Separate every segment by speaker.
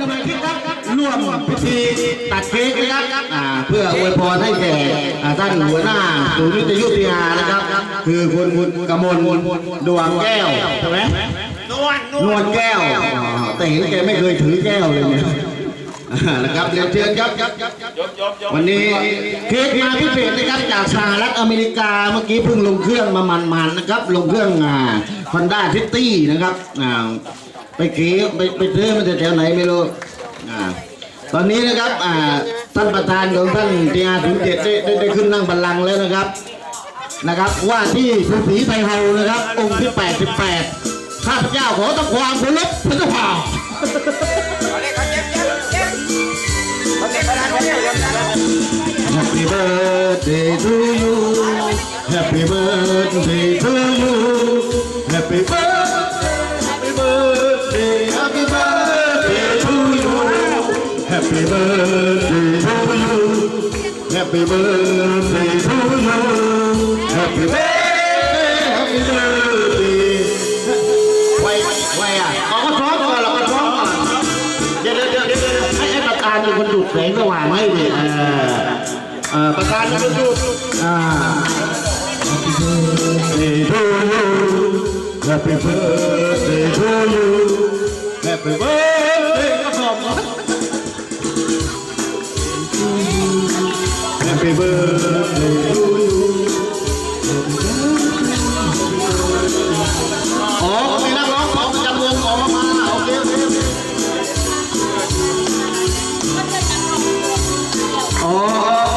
Speaker 1: สมาชิกครับร่วมพิธีตัดเค้กนะครับอ่าเพื่ออวยพรให้แก่อ่าท่านหัวหน้าศูนย์วิทยุทยานะครับ คือคุณคุณกมลดวงแก้วใช่ไหม
Speaker 2: นวลน
Speaker 1: น
Speaker 2: ว
Speaker 1: ว
Speaker 2: ล
Speaker 1: ลแก้วอ๋อแต่เห็นแกไม่เคยถือแก้วเลยเนี่ยอ่านะครับเรียนเชิญครับ
Speaker 2: ยบยบยบ
Speaker 1: วันนี้เค้กมาพิเศษนะครับจากสหรัฐอเมริกาเมื่อกี้เพิ่งลงเครื่องมามันๆนะครับ ลงเครื่องอ่าฮอนด้าซิตี้นะครับอ่า ไปเค้กไปไปซื้อมาจากแถวไหนไม่รู้อ่าตอนนี้นะครับอ่าท่านประธานของท่านทีอาถึงเจ็ดได้ได้ได้ขึ้นนั่งบัลลังก์แล้วนะครับนะครับ ว่าที่สุสีไทยเฮานะครับ องค์ที่ 88ข้าพเจ้าขอต้องความเคารพพระเจ้าค่ะ
Speaker 2: เขาเรียกเบเจ็บเจ็บเขาเจ็บขนาดนี้เลย
Speaker 1: Happy birthday to you. Happy birthday to you. Happy Happy birthday to you. Happy birthday to you. Happy birthday, happy birthday. ไว้ไว้อะเอาก็ซ้อมก่อนเราก็ซ้อมก่อนเดี๋ยวเดี๋ยวเดี๋ยวเดี๋ยวให้ให้ประธานเป็นคนจุดแสงสว่างให้ดิเออเออประธานเป็นคนจุดอ่า Happy birthday to you Happy birthday to you. Happy birthday. บ Happy birthday to you อ๋อมีนักร้องของประจำวงออกมาโอเคโอเคโอเคอ๋อ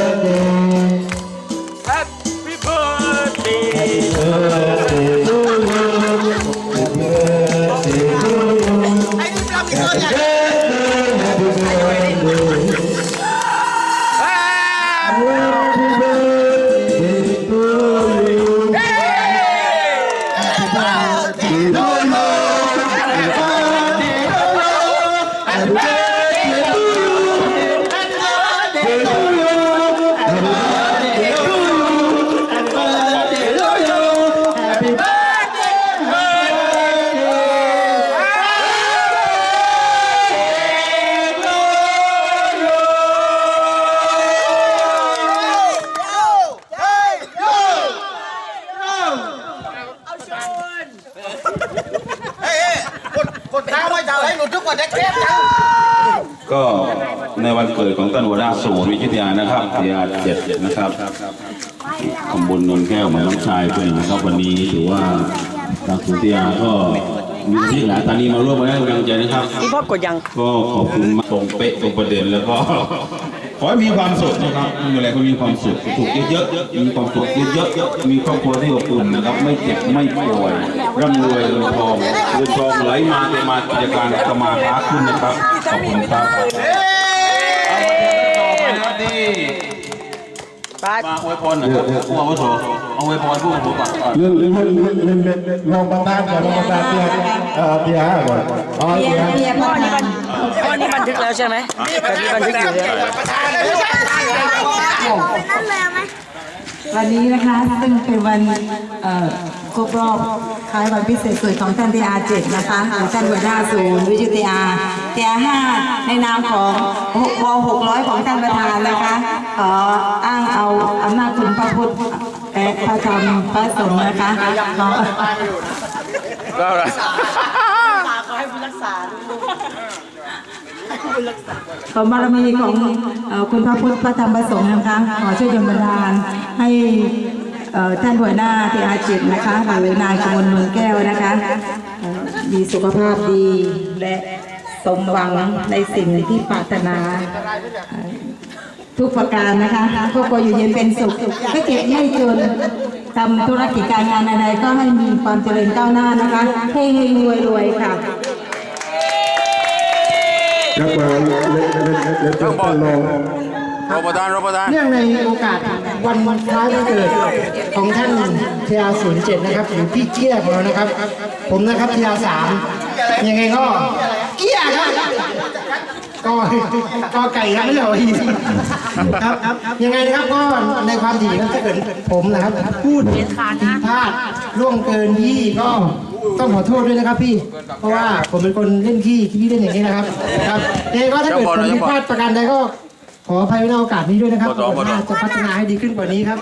Speaker 2: ให้หลุดทุกคนได้เทปจัง
Speaker 3: ก็ในวันเกิดของท่านหัวหน้าศูนย์วิทยานะครับวิทยาเจ็ดนะครับขบุญนนท์แก้วเหมือนน้องชายเพื่อนนะครับวันนี้ถือว่าทางศูนย์วิทยาก็มีที่หลายตานีมาร่วมมาให้กำลังใจนะครับ
Speaker 4: พี่พ่อกดยัง
Speaker 3: ก็ขอบคุณมากตรงเป๊ะตรงประเด็นแล้วก็ ขอให้มีความสุขนะครับมีอะไรก็มีความสุขสุขเยอะๆมีความสุขเยอะๆมีครอบครัวที่อบอุ่นนะครับ ไม่เจ็บไม่ป่วยร่ำรวยเงินทองเงินทองไหลมาเทมากิจการสมาค้าขึ้นนะครับขอบคุณครับเอามาเดินต่อไปนะครับที่อวยพรหนะครับผู้อาวุโสเอาอวยพรผู้อาวุโสก่อน
Speaker 1: เรื่องเรื่องเรื่องเรื่องเรื่องรองประธานก่อนรองประธานเตียเอ่อเตียก่อนอ๋อเตีย
Speaker 4: เบียร์พ่อนี่มัน พ่อนี่บันทึกแล้วใช่ไหมแต่นี่บันทึกอยู่แล้ว
Speaker 5: วันนี้นะคะซึ่งเป็นวันเอ่อครบรอบคล้ายวันพิเศษสุดของท่านทีอาเจ็ดนะคะของท่านหัวหน้าศูนย์วิจุติอาทีอาห้าในนามของวหกร้อยของท่านประธานนะคะขออ้างเอาอำนาจคุณพระพุทธและพระธรรมพระสงฆ์นะคะขอ ขอบารมีของคุณพระพุทธพระธรรมพระสงฆ์นะคะขอช่วยดลบันดาลให้ท่านหัวหน้าที่อาจิตนะคะหรือนายกมลเมืองแก้วนะคะ มีสุขภาพดีและสมหวังในสิ่งที่ปรารถนา ทุกประการนะคะครอบครัวอยู่เย็นเป็นสุขไม่เก็บไม่จนทำธุรกิจการงานใดๆก็ให้มีความเจริญก้าวหน้านะคะให้รวยรวยค่ะ
Speaker 1: ครับมาเล่นเล่นเล่นเล่นเล่นท่านรอง
Speaker 2: รองประธานรองประธาน
Speaker 6: เนื่องในโอกาสวันคล้ายวันเกิดของท่านเทียศูนย์เจ็ดนะครับหรือพี่เกี้ยของเรานะครับ ผมนะครับเทียสามยังไงก็เกี้ยครับก็ก็ไก่ครับไม่ใช่เหรอพี่ครับยังไงนะครับก็ในความถี่ถ้าเกิดผมนะครับ พูดผิดพลาดล่วงเกินพี่ก็ ต้องขอโทษด้วยนะครับพี่ เพราะว่าผมเป็นคนเล่นขี้ที่เล่นอย่างนี้นะครับ ครับยังไงก็ถ้าเกิดผมผิดพลาดประการใดก็ขออภัยในโอกาสนี้ด้วยนะครับผมจะพัฒนาให้ดีขึ้นกว่านี้ครับ